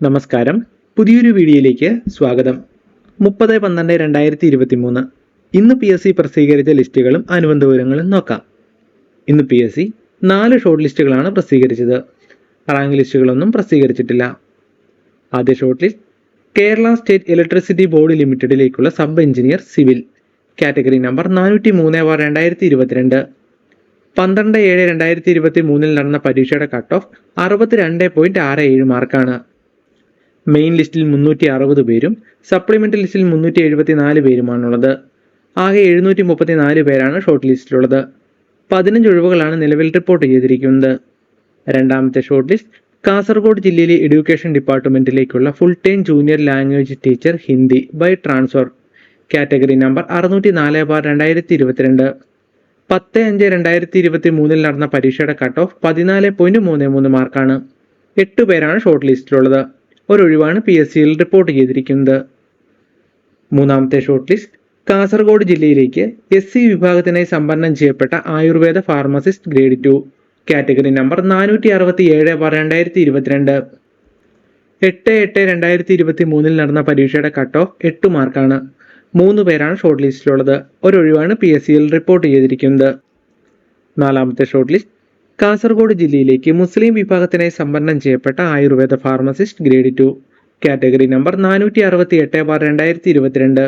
നമസ്കാരം. പുതിയൊരു വീഡിയോയിലേക്ക് സ്വാഗതം. മുപ്പത് പന്ത്രണ്ട് രണ്ടായിരത്തി ഇരുപത്തി മൂന്ന് ഇന്ന് പി എസ് സി പ്രസിദ്ധീകരിച്ച ലിസ്റ്റുകളും അനുബന്ധ വിവരങ്ങളും നോക്കാം. ഇന്ന് പി എസ് സി നാല് ഷോർട്ട് ലിസ്റ്റുകളാണ് പ്രസിദ്ധീകരിച്ചത്. റാങ്ക് ലിസ്റ്റുകളൊന്നും പ്രസിദ്ധീകരിച്ചിട്ടില്ല. ആദ്യ short list Kerala state electricity board ലിമിറ്റഡിലേക്കുള്ള sub engineer civil. Category number നാനൂറ്റി മൂന്ന് ബാർ രണ്ടായിരത്തി ഇരുപത്തിരണ്ട് പന്ത്രണ്ട് ഏഴ് രണ്ടായിരത്തി ഇരുപത്തി മൂന്നിൽ നടന്ന പരീക്ഷയുടെ കട്ട് ഓഫ് അറുപത്തിരണ്ട് പോയിന്റ് ആറ് ഏഴ് മാർക്കാണ്. മെയിൻ ലിസ്റ്റിൽ മുന്നൂറ്റി അറുപത് പേരും സപ്ലിമെന്ററി ലിസ്റ്റിൽ മുന്നൂറ്റി എഴുപത്തി നാല് പേരുമാണുള്ളത്. ആകെ എഴുന്നൂറ്റി മുപ്പത്തി നാല് പേരാണ് ഷോർട്ട് ലിസ്റ്റിലുള്ളത് പതിനഞ്ച് ഒഴിവുകളാണ് നിലവിൽ റിപ്പോർട്ട് ചെയ്തിരിക്കുന്നത്. രണ്ടാമത്തെ ഷോർട്ട് ലിസ്റ്റ് കാസർഗോഡ് ജില്ലയിലെ education ഡിപ്പാർട്ട്മെന്റിലേക്കുള്ള full time junior language teacher Hindi by transfer category number അറുന്നൂറ്റി നാല് ബാർ രണ്ടായിരത്തി ഇരുപത്തിരണ്ട് പത്ത് അഞ്ച് രണ്ടായിരത്തി ഇരുപത്തി മൂന്നിൽ നടന്ന പരീക്ഷയുടെ കട്ട് ഓഫ് പതിനാല് പോയിന്റ് മൂന്ന് മൂന്ന് മാർക്കാണ് എട്ട് പേരാണ് ഷോർട്ട് ലിസ്റ്റിലുള്ളത് ഒരൊഴിവാണ് പി എസ് സിയിൽ റിപ്പോർട്ട് ചെയ്തിരിക്കുന്നത്. മൂന്നാമത്തെ ഷോർട്ട് ലിസ്റ്റ് കാസർഗോഡ് ജില്ലയിലേക്ക് എസ് സി വിഭാഗത്തിനായി സംവരണം ചെയ്യപ്പെട്ട Ayurveda pharmacist grade two category number നാനൂറ്റി അറുപത്തി ഏഴ് രണ്ടായിരത്തി ഇരുപത്തിരണ്ട് എട്ട് എട്ട് രണ്ടായിരത്തി ഇരുപത്തി മൂന്നിൽ നടന്ന പരീക്ഷയുടെ കട്ട് ഓഫ് എട്ട് മാർക്കാണ്. മൂന്ന് പേരാണ് ഷോർട്ട് ലിസ്റ്റിലുള്ളത് ഒരൊഴിവാണ് പി എസ് സിയിൽ റിപ്പോർട്ട് ചെയ്തിരിക്കുന്നത്. നാലാമത്തെ ഷോർട്ട് ലിസ്റ്റ് കാസർഗോഡ് ജില്ലയിലേക്ക് മുസ്ലിം വിഭാഗത്തിനായി സംവരണം ചെയ്യപ്പെട്ട Ayurveda pharmacist grade two. Category number നാനൂറ്റി അറുപത്തി എട്ട് ബാർ രണ്ടായിരത്തി ഇരുപത്തിരണ്ട്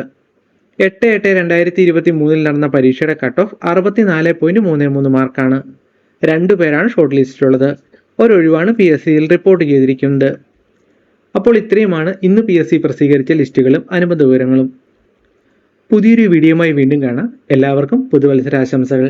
എട്ട് എട്ട് രണ്ടായിരത്തി ഇരുപത്തി മൂന്നിൽ നടന്ന പരീക്ഷയുടെ കട്ട് ഓഫ് അറുപത്തിനാല് പോയിന്റ് മൂന്ന് മൂന്ന് മാർക്കാണ്. രണ്ടു പേരാണ് ഷോർട്ട് ലിസ്റ്റിലുള്ളത് ഒരൊഴിവാണ് പി എസ് സിയിൽ റിപ്പോർട്ട് ചെയ്തിരിക്കുന്നത്. അപ്പോൾ ഇത്രയുമാണ് ഇന്ന് പി എസ് സി പ്രസിദ്ധീകരിച്ച ലിസ്റ്റുകളും അനുബന്ധ വിവരങ്ങളും പുതിയൊരു വീഡിയോയുമായി വീണ്ടും കാണാം. എല്ലാവർക്കും പുതുവത്സരാശംസകൾ.